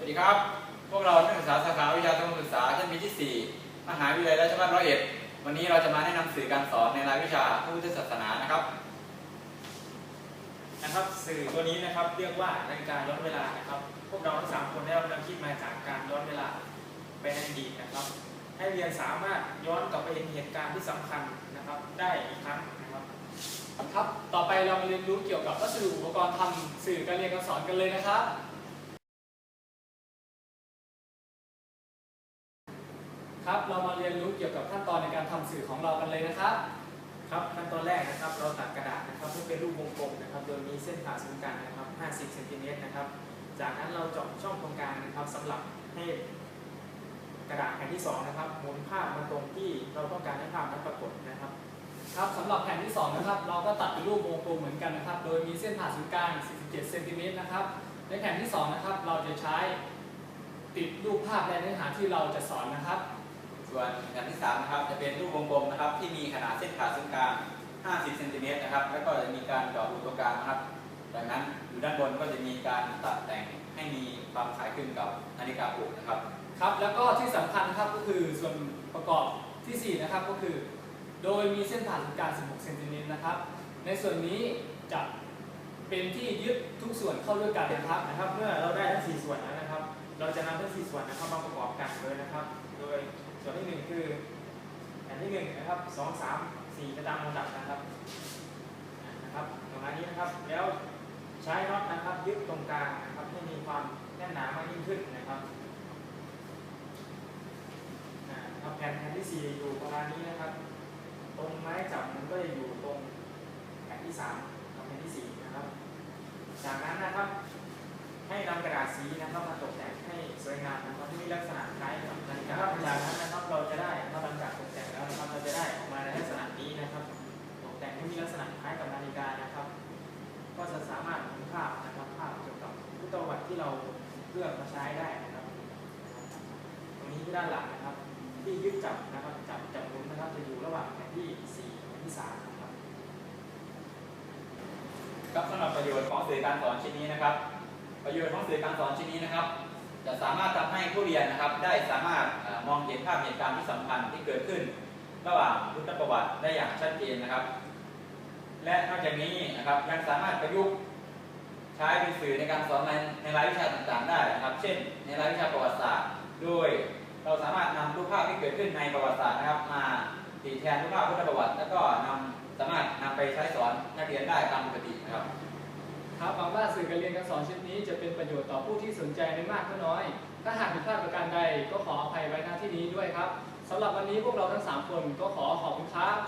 สวัสดีครับ พวกเรานักศึกษาสาขาวิชาสังคมศึกษาชั้นปีที่ 4 มหาวิทยาลัยราชภัฏร้อยเอ็ด วันนี้เราจะมาแนะนำสื่อการสอนในรายวิชาพระพุทธศาสนานะครับ นะครับ สื่อตัวนี้นะครับเรียกว่านาฬิกาย้อนเวลานะครับ พวกเราทั้งสามคนได้รับแนวคิดมาจากการย้อนเวลาไปในอดีตนะครับ ให้เรียนสามารถย้อนกลับไปเห็นเหตุการณ์ที่สำคัญนะครับ ได้อีกครั้งนะครับ ครับ ต่อไปเรามาเรียนรู้เกี่ยวกับวัสดุอุปกรณ์ทำสื่อการเรียนการสอนกันเลยนะครับ ครับ เรามาเรียนรู้เกี่ยวกับขั้นตอนในการทำสื่อของเรากันเลยนะครับ ครับขั้นตอนแรกนะครับ เราตัดกระดาษนะครับให้เป็นรูปวงกลมนะครับ โดยมีเส้นผ่าศูนย์กลางนะครับ 50เซนติเมตรนะครับ จากนั้นเราเจาะช่องตรงกลางนะครับสำหรับให้กระดาษแผ่นที่สองนะครับหมุนภาพมาตรงที่เราต้องการให้ภาพนั้นปรากฏนะครับ ครับสำหรับแผ่นที่ 2 นะครับ เราก็ตัดเป็นรูปวงกลมเหมือนกันนะครับ โดยมีเส้นผ่าศูนย์กลาง 47 เซนติเมตรนะครับ ในแผ่นที่ 2 นะครับ เราจะใช้ติดรูปภาพและเนื้อหาที่เราจะสอนนะครับ ส่วนแผ่นที่3นะครับจะเป็นรูปวงกลมนะครับ ที่มีขนาดเส้นผ่าศูนย์กลาง 50 เซนติเมตรนะครับ แล้วก็จะมีการเจาะรูตรงกลางนะครับจากนั้นอยู่ด้านบนก็จะมีการตัดแต่งให้มีความคล้ายคลึงกับนาฬิกาปลุกนะครับครับ แล้วก็ที่สำคัญครับก็คือส่วนประกอบทีสี่ 4 นะครับก็คือ โดยมีเส้นผ่านศูนย์กลาง 16 เซนติเมตรนะครับ ในส่วนนี้จะเป็นที่ยึดทุกส่วนเข้าด้วยกันนะครับนะครับ เมื่อเราได้ทั้ง4ส่วนแล้วนะ เราจะนำทั้ง4ส่วนนะครับมาประกอบกันเลยนะครับ โดยส่วนที่1คือแผ่นที่1นะครับ2 3 4จะตามลำดับนะครับนะครับประมาณนี้นะครับแล้วใช้น็อตนะครับยึดตรงกลางนะครับให้มีความแน่นหนามากยิ่งขึ้นนะครับอ่านะครับแผ่นแผ่นที่4อยู่ประมาณนี้นะครับ ตรงไม้จับมันก็จะอยู่ตรงแผ่นที่3กับแผ่นที่ 4 นะครับ จากนั้นนะครับ ให้นำกระดาษสีนะครับมาตกแต่งให้สวยงามนะครับ ที่ลักษณะคล้ายกับนาฬิกาครับจากนั้นนะครับเราจะได้ถ้าหลังจากตกแต่งแล้วนะครับเราจะได้ออกมาในลักษณะนี้นะครับ ตกแต่งให้มีลักษณะคล้ายกับนาฬิกานะครับ ก็จะสามารถเห็นภาพนะครับภาพเกี่ยวกับพุทธประวัติที่เราเลือกมาใช้ได้นะครับ ตรงนี้ที่ด้านหลังนะครับ ที่ยึดจับนะครับจับจับหมุนนะครับจะอยู่ระหว่างแผ่นที่สี่แผ่นที่สามนะครับครับสำหรับประโยชน์ของสื่อการสอนชิ้นนี้นะครับ ประโยชน์ของสื่อการสอนชิ้นนี้นะครับ จะสามารถทำให้ผู้เรียนนะครับได้สามารถมองเห็นภาพเหตุการณ์ที่สำคัญที่เกิดขึ้น ระหว่างพุทธประวัติได้อย่างชัดเจนนะครับ และนอกจากนี้นะครับยังสามารถประยุกต์ใช้เป็นสื่อในการสอนในในรายวิชาต่างๆ ได้นะครับ เช่น ในรายวิชาประวัติศาสตร์ โดยเราสามารถนำรูปภาพที่เกิดขึ้นในประวัติศาสตร์นะครับ มาติดแทนรูปภาพพุทธประวัติ แล้วก็นำสามารถนำไปใช้สอนนักเรียนได้ตามปกตินะครับ สื่อการเรียนการสอนชิ้นนี้จะเป็นประโยชน์ต่อผู้ที่สนใจไม่มากก็น้อย ถ้าหากผิดพลาดประการใดก็ขออภัยไว้ณที่นี้ด้วยครับสำหรับวันนี้พวกเราทั้งสามคนก็ขอขอบคุณครับ